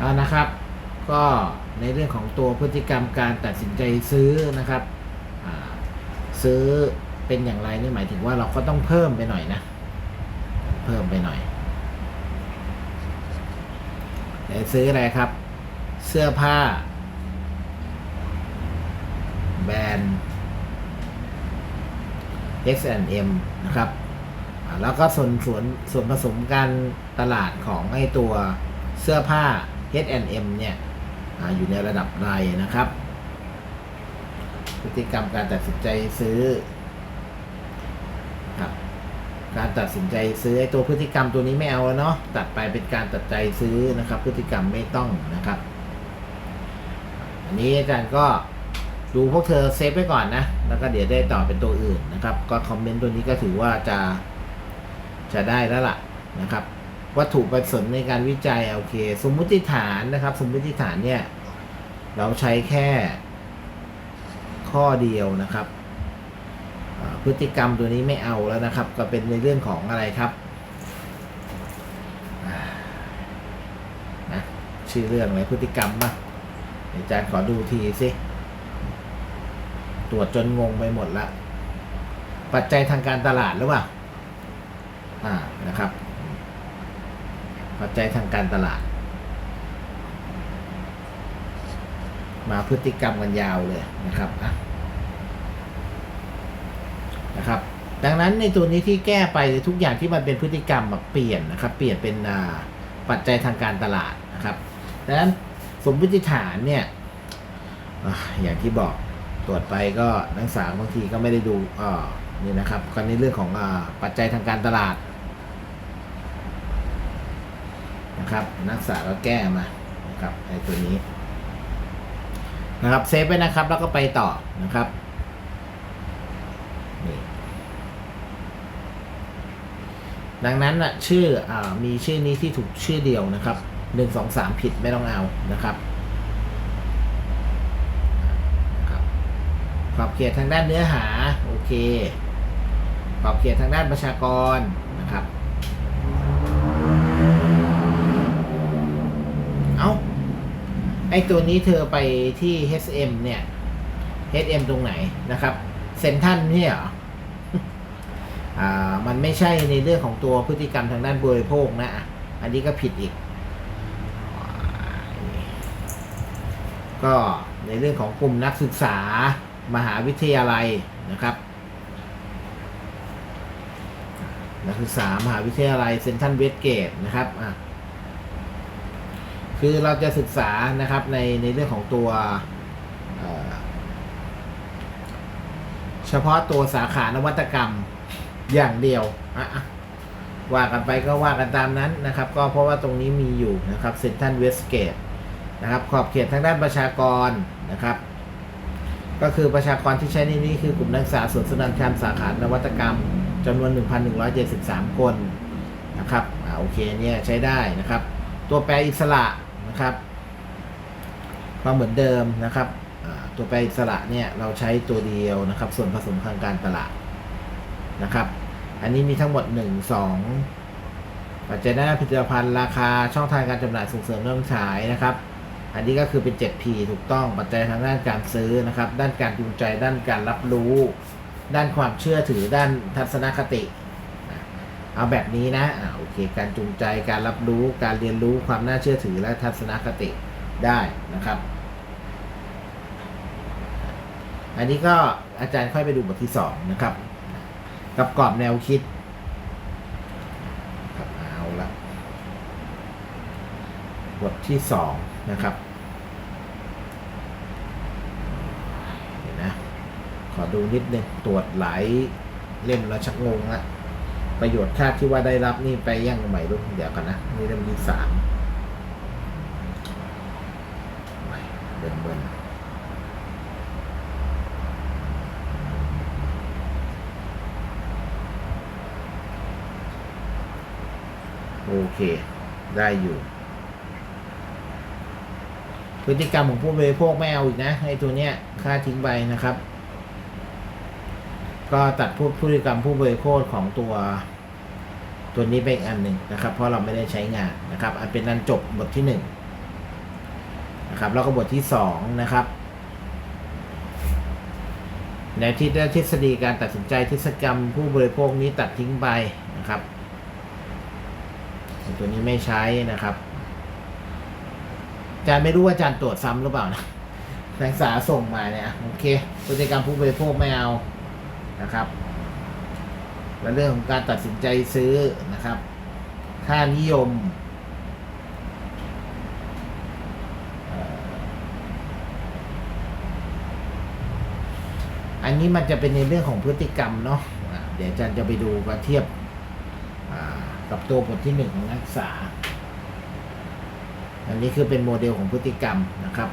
เอานะครับ ก็ในเรื่องของตัวพฤติกรรมการตัดสินใจซื้อนะครับซื้อเป็นอย่างไรนี่หมายถึงว่าเราก็ต้องเพิ่มไปหน่อยนะ เพิ่มไปหน่อยแต่ซื้ออะไรครับ เสื้อผ้า แบรนด์ X&M นะครับ แล้วก็ส่วนส่วนส่วนผสมการตลาดของไอตัวเสื้อผ้า H&M เนี่ยออยู่ในระดับไรนะครับ พฤติกรรมการตัดสินใจซื้อครับการตัดสินใจซื้อไอ้ตัวพฤติกรรมตัวนี้ไม่เอาแล้วเนาะตัดไปเป็นการตัดใจซื้อนะครับ พฤติกรรมไม่ต้องนะครับ อันนี้อาจารย์ก็ดูพวกเธอเซฟไว้ก่อนนะ แล้วก็เดี๋ยวได้ต่อเป็นตัวอื่นนะครับ ก็คอมเมนต์ตัวนี้ก็ถือว่าจะจะได้แล้วล่ะนะครับ วัตถุประสงค์ในการวิจัยโอเค สมมุติฐานนะครับ สมมุติฐานเนี่ย เราใช้แค่ข้อเดียวนะครับ พฤติกรรมตัวนี้ไม่เอาแล้วนะครับ ก็เป็นในเรื่องของอะไรครับนะชื่อเรื่องอะไรพฤติกรรมป่ะเดี๋ยวอาจารย์ขอดูทีสิตรวจจนงงไปหมดละ ปัจจัยทางการตลาดหรือเปล่าอ่านะครับ ปัจจัยทางการตลาด มาพฤติกรรมกันยาวเลยนะครับนะครับ ดังนั้นในตัวนี้ที่แก้ไปทุกอย่างที่มันเป็นพฤติกรรมแบบเปลี่ยนนะครับ เปลี่ยนเป็นปัจจัยทางการตลาดนะครับ ดังนั้นสมมติฐานเนี่ยอย่างที่บอกตรวจไปก็นักศึกษาบางทีก็ไม่ได้ดูอ่านี่นะครับก็ในเรื่องของอปัจจัยทางการตลาด นะครับ นักศึกษาก็แก้มานะครับไอ้ตัวนี้นะครับเซฟไว้นะครับ แล้วก็ไปต่อนะครับนี่ดังนั้นนะชื่ออ่ามีชื่อนี้ที่ถูกชื่อเดียวนะครับหนึ่งสองสามผิดไม่ต้องเอานะครับนะครับขอบเขตทางด้านเนื้อหา โอเคขอบเขตทางด้านประชากรนะครับ ไอตัวนี้เธอไปที่ HM เนี่ย HM ตรงไหนนะครับเซนทันเนี่ยเหรออ่ามันไม่ใช่ในเรื่องของตัวพฤติกรรมทางด้านบริโภคนะ อันนี้ก็ผิดอีก ก็ในเรื่องของกลุ่มนักศึกษามหาวิทยาลัยนะครับ นักศึกษามหาวิทยาลัยเซนทันเวสเกตนะครับอะ คือเราจะศึกษานะครับในในเรื่องของตัวเเฉพาะตัวสาขานวัตกรรมอย่างเดียวอะว่ากันไปก็ว่ากันตามนั้นนะครับ ก็เพราะว่าตรงนี้มีอยู่นะครับเซนทันเวสเกตนะครับขอบเขตทางด้านประชากรนะครับ ก็คือประชากรที่ใช้ในนี้คือกลุ่มนักศึกษาส่วนสนันชันสาขานวัตกรรมจำนวน 1,173 คนนะครับอ่าโอเคเนี่ยใช้ได้นะครับ ตัวแปรอิสระ นะครับก็เหมือนเดิมนะครับตัวแปรอิสระเนี่ยเราใช้ตัวเดียวนะครับ ส่วนผสมทางการตลาดนะครับ อันนี้มีทั้งหมด 1 2ปัจจัยด้าผลิตภัณฑ์ราคาช่องทางการจำหน่ายส่งเสริมเริ่มฉายนะครับ อันนี้ก็คือเป็น 7P ถูกต้องปัจจัยทางด้านการซื้อนะครับ ด้านการจูงใจ ด้านการรับรู้ ด้านความเชื่อถือด้านทัศนคติ เอาแบบนี้นะอ่าโอเค การจูงใจการรับรู้การเรียนรู้ความน่าเชื่อถือและทัศนคติได้นะครับ อันนี้ก็อาจารย์ค่อยไปดูบทที่สองนะครับ กับกรอบแนวคิดครับเอาละบทที่สองนะครับเดี๋ยวนะ ขอดูนิดนึงตรวจหลายเล่มแล้วชักงงละ ประโยชน์ค่าที่ว่าได้รับนี่ไปยังใหม่รู้เดี๋ยวกันนะ นี่เล่มที่สามเบิ่นเบิ่นโอเค ได้อยู่ พฤติกรรมของผู้บริโภคไม่เอาอีกนะไอ้ตัวเนี้ยค่าทิ้งไปนะครับ ก็ตัดพวกพฤติกรรมผู้บริโภคของตัวตัวนี้ไปอีกอันหนึ่งนะครับ เพราะเราไม่ได้ใช้งานนะครับ อันเป็นอันจบบทที่หนึ่งนะครับแล้วก็บทที่สองนะครับแนวคิดและทฤษฎีการตัดสินใจทฤษกรรมผู้บริโภคนี้ตัดทิ้งไปนะครับ ตัวนี้ไม่ใช้นะครับอาจารย์ไม่รู้ว่าอาจารย์ตรวจซ้ำหรือเปล่านะนักศึกษาส่งมาเนี่ยโอเคพฤติกรรมผู้บริโภคไม่เอา นะครับ และเรื่องของการตัดสินใจซื้อนะครับ ค่านิยมอันนี้มันจะเป็นในเรื่องของพฤติกรรมเนาะเดี๋ยวอาจารย์จะไปดูกันเทียบกับตัวบทที่หนึ่งของนักศึกษา อันนี้คือเป็นโมเดลของพฤติกรรมนะครับ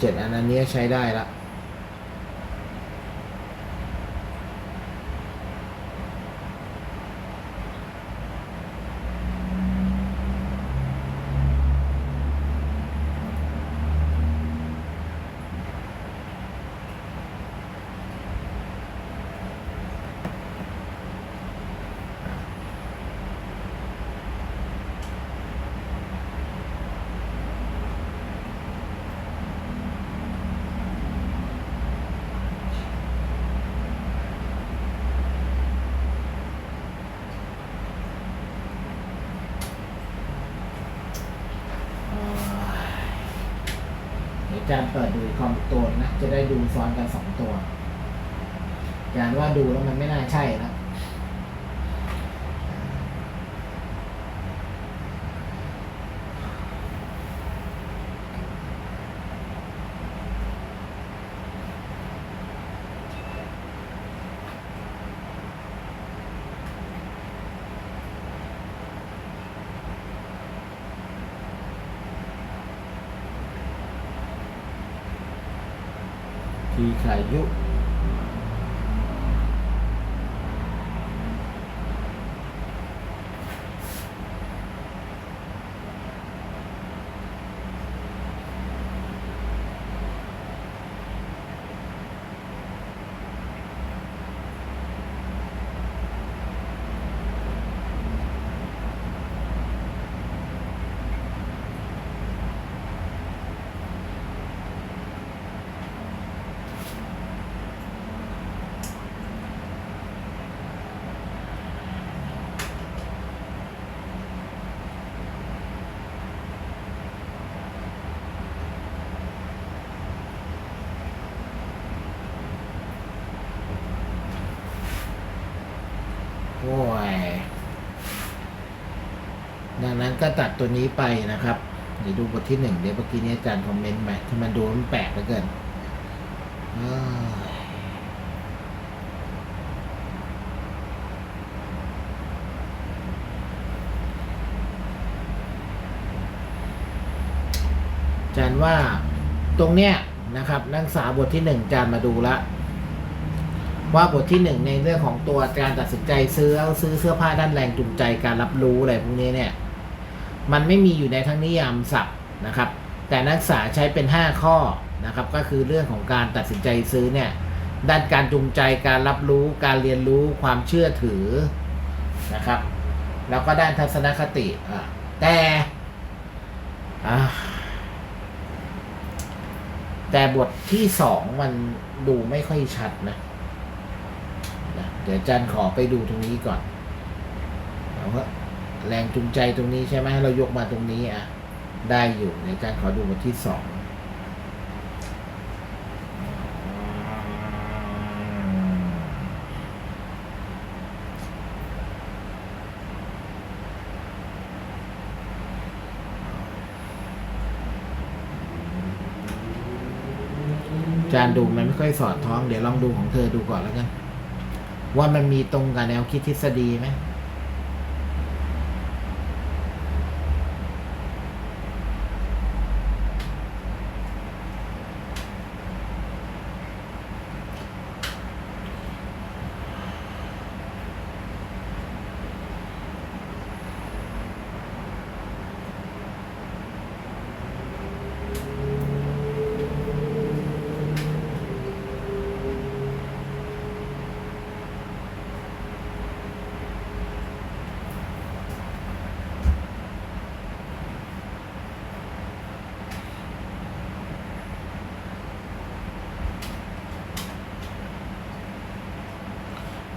เจ็ดอันอันนี้ใช้ได้ละ จารย์เปิดดูคอมตัวนะ จะได้ดูซ้อนกันสองตัวอาจารย์ว่าดูแล้วมันไม่น่าใช่นะ ทีขายุ โอ้ย ดังนั้นก็ตัดตัวนี้ไปนะครับเดี๋ยวดูบทที่หนึ่งเดี๋ยวเมื่อกี้นี้อาจารย์คอมเมนต์ไปที่มันดูมันแปลกเหลือเกินอาจารย์ว่าตรงเนี้ยนะครับ นักศึกษาบทที่หนึ่งอาจารย์มาดูละว่าบทที่หนึ่งในเรื่องของตัวการตัดสินใจซื้อซื้อเสื้อผ้าด้านแรงจูงใจการรับรู้อะไรพวกนี้เนี่ย มันไม่มีอยู่ในทั้งนิยามศัพท์นะครับ แต่นักศึกษาใช้เป็น 5 ข้อนะครับ ก็คือเรื่องของการตัดสินใจซื้อเนี่ย ด้านการจูงใจ การรับรู้ การเรียนรู้ ความเชื่อถือนะครับ แล้วก็ด้านทัศนคติแต่แต่บทที่สองมันดูไม่ค่อยชัดนะนะ เดี๋ยวจันขอไปดูตรงนี้ก่อนเอาว่า แรงจูงใจตรงนี้ใช่ไหมเรายกมาตรงนี้อะ ได้อยู่เดี๋ยวอาจันขอดูบทที่สองจารย์ดูมันไม่ค่อยสอดท้อง เดี๋ยวลองดูของเธอดูก่อนแล้วกัน ว่ามันมีตรงกับแนวคิดทฤษฎีไหม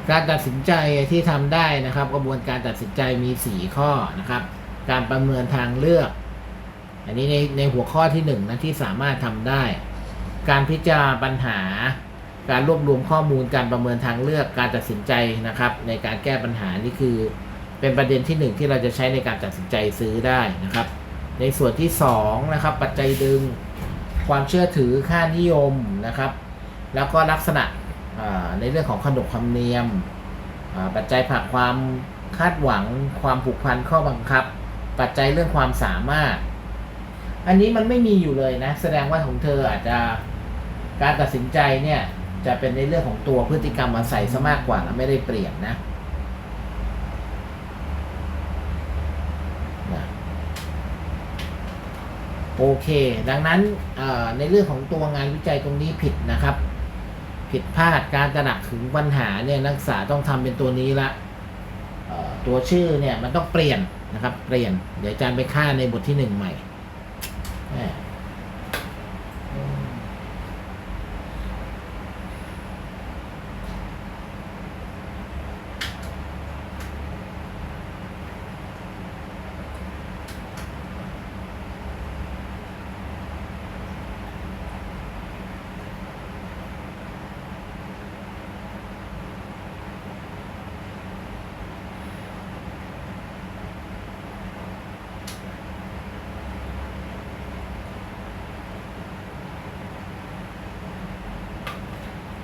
การตัดสินใจที่ทำได้นะครับ กระบวนการตัดสินใจมีสี่ข้อนะครับ การประเมินทางเลือก อันนี้ในในหัวข้อที่หนึ่งนะที่สามารถทำได้ การพิจารณาปัญหา การรวบรวมข้อมูลการประเมินทางเลือกการตัดสินใจนะครับ ในการแก้ปัญหานี่คือ เป็นประเด็นที่หนึ่งที่เราจะใช้ในการตัดสินใจซื้อได้นะครับ ในส่วนที่สองนะครับปัจจัยดึงความเชื่อถือค่านิยมนะครับ แล้วก็ลักษณะ ในเรื่องของขนบธรรมเนียมปัจจัยผลักความคาดหวังความผูกพันข้อบังคับ ปัจจัยเรื่องความสามารถ อันนี้มันไม่มีอยู่เลยนะ แสดงว่าของเธออาจจะการตัดสินใจเนี่ยจะเป็นในเรื่องของตัวพฤติกรรมมาใส่ซะมากกว่าแล้วไม่ได้เปลี่ยนนะโอเค ดังนั้นในเรื่องของตัวงานวิจัยตรงนี้ผิดนะครับ ผิดพลาดการตระหนักถึงปัญหาเนี่ยนักศึกษาต้องทำเป็นตัวนี้ละตัวชื่อเนี่ยมันต้องเปลี่ยนนะครับ เปลี่ยน เดี๋ยวอาจารย์ไปค่าในบทที่หนึ่งใหม่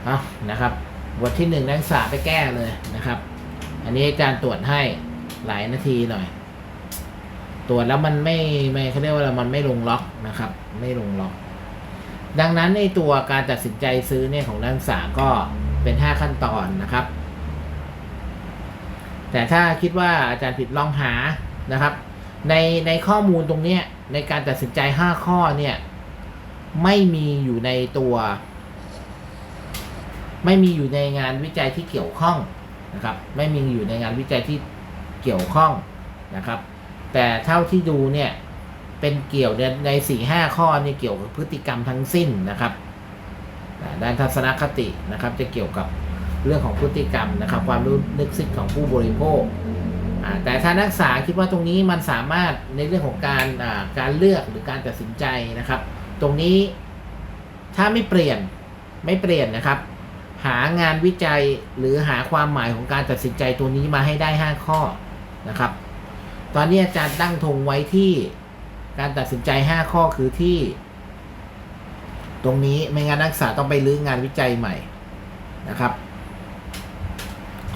เอานะครับบทที่หนึ่งนักศึกษาไปแก้เลยนะครับ อันนี้อาจารย์ตรวจให้หลายนาทีหน่อย ตรวจแล้วมันไม่ไม่เขาเรียกว่ามันไม่ลงล็อกนะครับ ไม่ลงล็อก ดังนั้นในตัวการตัดสินใจซื้อเนี่ยของนักศึกษาก็เป็นห้าขั้นตอนนะครับ แต่ถ้าคิดว่าอาจารย์ผิดลองหานะครับ ในในข้อมูลตรงเนี้ยในการตัดสินใจห้าข้อเนี่ยไม่มีอยู่ในตัว ไม่มีอยู่ในงานวิจัยที่เกี่ยวข้องนะครับ ไม่มีอยู่ในงานวิจัยที่เกี่ยวข้องนะครับ แต่เท่าที่ดูเนี่ยเป็นเกี่ยวในสี่ห้าข้อนี่เกี่ยวกับพฤติกรรมทั้งสิ้นนะครับด้านทัศนคตินะครับ จะเกี่ยวกับเรื่องของพฤติกรรมนะครับ ความรู้นึกคิดของผู้บริโภคแต่ถ้านักศึกษาคิดว่าตรงนี้มันสามารถในเรื่องของการการเลือกหรือการตัดสินใจนะครับ ตรงนี้ถ้าไม่เปลี่ยนไม่เปลี่ยนนะครับ หางานวิจัยหรือหาความหมายของการตัดสินใจตัวนี้มาให้ได้ 5 ข้อนะครับ ตอนนี้อาจารย์ตั้งธงไว้ที่การตัดสินใจ 5 ข้อคือที่ ตรงนี้ไม่งั้นนักศึกษาต้องไปรื้องานวิจัยใหม่นะครับ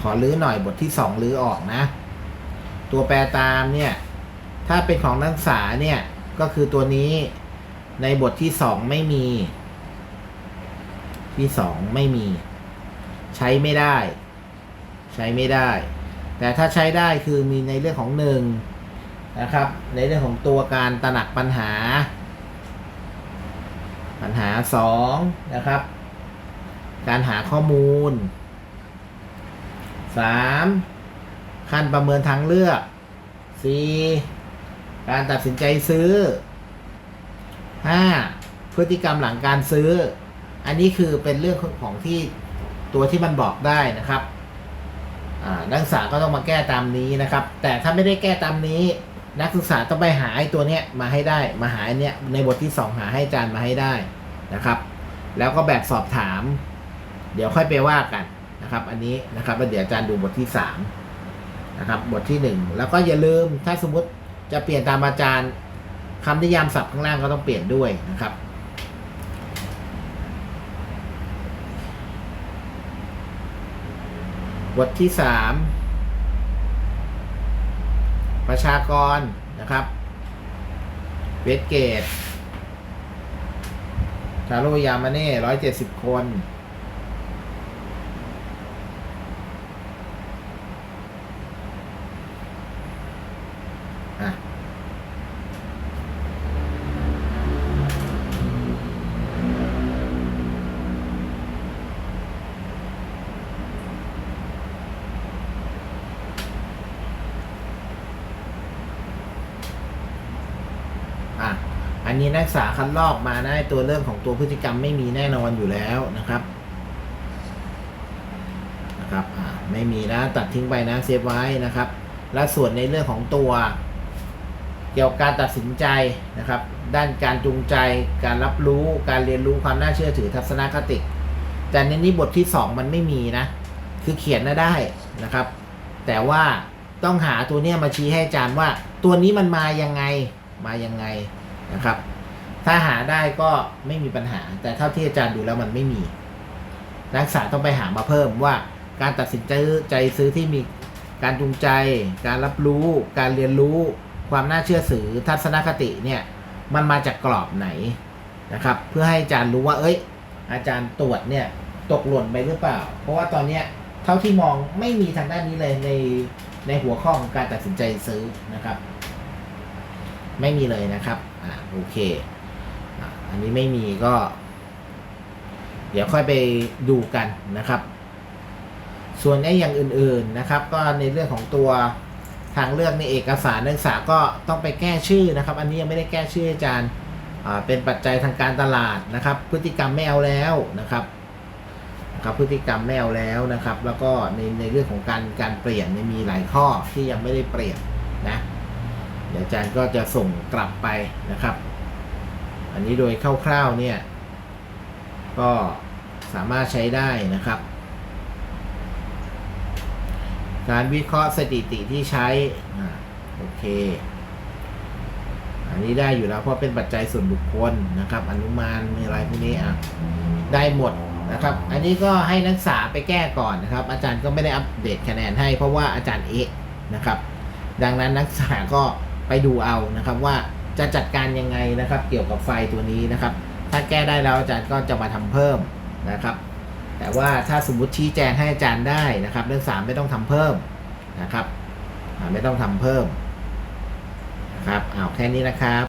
ขอรื้อหน่อยบทที่ 2 รื้อออกนะ ตัวแปรตามเนี่ยถ้าเป็นของนักศึกษาเนี่ยก็คือตัวนี้ในบทที่ 2 ไม่มีที่ 2 ไม่มี ใช้ไม่ได้ ใช้ไม่ได้ แต่ถ้าใช้ได้คือมีในเรื่องของหนึ่งนะครับ ในเรื่องของตัวการตระหนักปัญหา ปัญหาสองนะครับ การหาข้อมูลสามขั้นประเมินทางเลือกสี่การตัดสินใจซื้อห้าพฤติกรรมหลังการซื้อ อันนี้คือเป็นเรื่องของที่ ตัวที่มันบอกได้นะครับนักศึกษาก็ต้องมาแก้ตามนี้นะครับ แต่ถ้าไม่ได้แก้ตามนี้ นักศึกษาต้องไปหาไอ้ตัวเนี้ยมาให้ได้ มาหาไอ้เนี้ยในบทที่สองหาให้อาจารย์มาให้ได้นะครับ แล้วก็แบบสอบถาม เดี๋ยวค่อยไปว่ากันนะครับ อันนี้นะครับเดี๋ยวอาจารย์ดูบทที่สามนะครับ บทที่หนึ่งแล้วก็อย่าลืมถ้าสมมติจะเปลี่ยนตามอาจารย์คำนิยามศัพท์ข้างล่างก็ต้องเปลี่ยนด้วยนะครับ บทที่สามประชากรนะครับ เวสเกต ชาโลยามาเน่ร้อยเจ็ดสิบคน อะ อะ อันนี้นั กศึกษาคัดลอกมาได้ตัวเรื่องของตัวพฤติกรรมไม่มีแน่นอนอยู่แล้วนะครับนะครับไม่มีนะตัดทิ้งไปนะเซฟไว้นะครับ และส่วนในเรื่องของตัวเกี่ยวกับการตัดสินใจนะครับ ด้านการจูงใจ การรับรู้ การเรียนรู้ความน่าเชื่อถือทัศนคติ แต่ในนี้บทที่สองมันไม่มีนะ คือเขียนน่ะได้นะครับ แต่ว่าต้องหาตัวเนี้ยมาชี้ให้อาจารย์ว่า ตัวนี้มันมายังไงมายังไงนะครับ ถ้าหาได้ก็ไม่มีปัญหา แต่เท่าที่อาจารย์ดูแล้วมันไม่มี นักศึกษาต้องไปหามาเพิ่มว่า การตัดสินใจใจซื้อที่มีการจูงใจ การรับรู้ การเรียนรู้ ความน่าเชื่อถือทัศนคติเนี่ยมันมาจากกรอบไหนนะครับ เพื่อให้อาจารย์รู้ว่า เอ้ย อาจารย์ตรวจเนี่ยตกหล่นไปหรือเปล่า เพราะว่าตอนเนี้ยเท่าที่มองไม่มีทางด้านนี้เลยในในหัวข้อของการตัดสินใจซื้อนะครับ ไม่มีเลยนะครับ อ่าโอเค อันนี้ไม่มีก็ เดี๋ยวค่อยไปดูกันนะครับ ส่วนไอ้อย่างอื่นๆนะครับ ก็ในเรื่องของตัวทางเลือกในเอกสารนักศึกษาก็ต้องไปแก้ชื่อนะครับ อันนี้ยังไม่ได้แก้ชื่ออาจารย์เป็นปัจจัยทางการตลาดนะครับ พฤติกรรมไม่เอาแล้วนะครับครับพฤติกรรมไม่เอาแล้วนะครับ แล้วก็ในในเรื่องของการการเปลี่ยนมีหลายข้อที่ยังไม่ได้เปลี่ยนนะเดี๋ยวอาจารย์ก็จะส่งกลับไปนะครับ อันนี้โดยคร่าวๆเนี่ย ก็สามารถใช้ได้นะครับ การวิเคราะห์สถิติที่ใช้ อ่าโอเค อันนี้ได้อยู่แล้วเพราะเป็นปัจจัยส่วนบุคคลนะครับ อนุมานมีอะไรพวกนี้อะได้หมดนะครับ อันนี้ก็ให้นักศึกษาไปแก้ก่อนนะครับ อาจารย์ก็ไม่ได้อัปเดตคะแนนให้เพราะว่าอาจารย์เอะนะครับ ดังนั้นนักศึกษาก็ไปดูเอานะครับว่า จะจัดการยังไงนะครับ เกี่ยวกับไฟตัวนี้นะครับ ถ้าแก้ได้แล้วอาจารย์ก็จะมาทำเพิ่มนะครับ แต่ว่าถ้าสมมติชี้แจงให้อาจารย์ได้นะครับ เรื่องสาไม่ต้องทำเพิ่มนะครับไม่ต้องทำเพิ่มนะครับเอาแค่นี้นะครับ